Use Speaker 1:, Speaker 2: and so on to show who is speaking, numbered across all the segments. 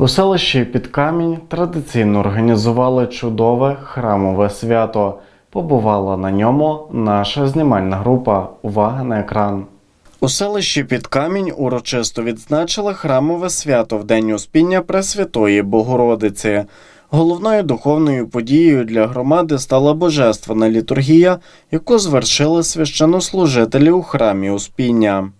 Speaker 1: У селищі Підкамінь традиційно організували чудове храмове свято. Побувала на ньому наша знімальна група. Увага на екран. У селищі Підкамінь урочисто відзначили храмове свято в День Успіння Пресвятої Богородиці. Головною духовною подією для громади стала божественна літургія, яку звершили священнослужителі у храмі Успіння.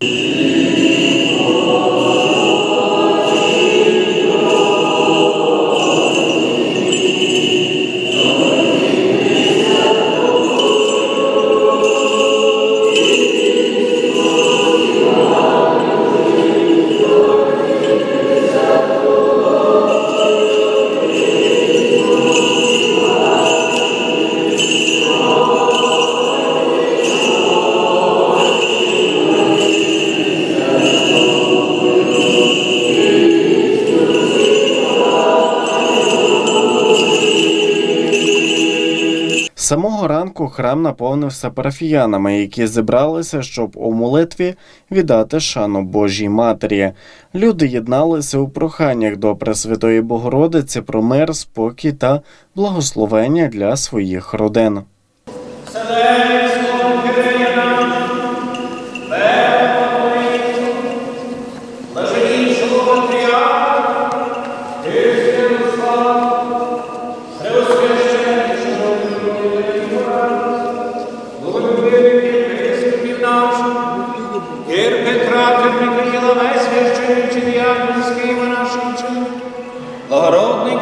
Speaker 1: Самого ранку храм наповнився парафіянами, які зібралися, щоб у молитві віддати шану Божій Матері. Люди єдналися у проханнях до Пресвятої Богородиці про мир, спокій та благословення для своїх родин.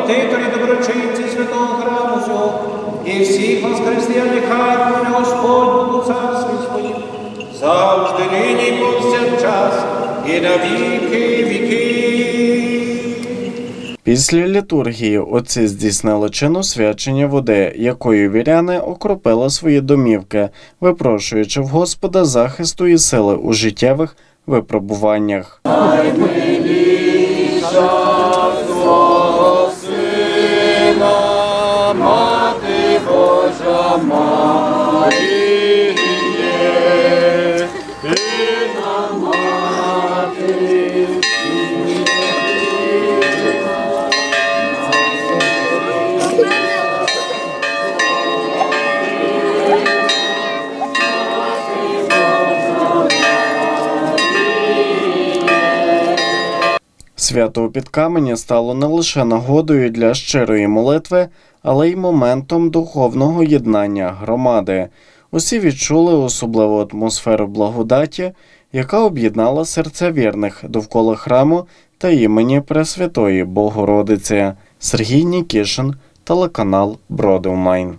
Speaker 2: Благородних доброчинці святого храму цього, і всіх вас, християн, нехай буде Господь у царстві своїм, завжди нині і повсякчас, і на віки віки.
Speaker 1: Після літургії отці здійснили чин освячення води, якою віряни окропили свої домівки, випрошуючи в Господа захисту і сили у життєвих випробуваннях. Свято у Підкамені стало не лише нагодою для щирої молитви, але й моментом духовного єднання громади. Усі відчули особливу атмосферу благодаті, яка об'єднала серця вірних довкола храму та імені Пресвятої Богородиці. Сергій Нікішин, телеканал Бродивмайн.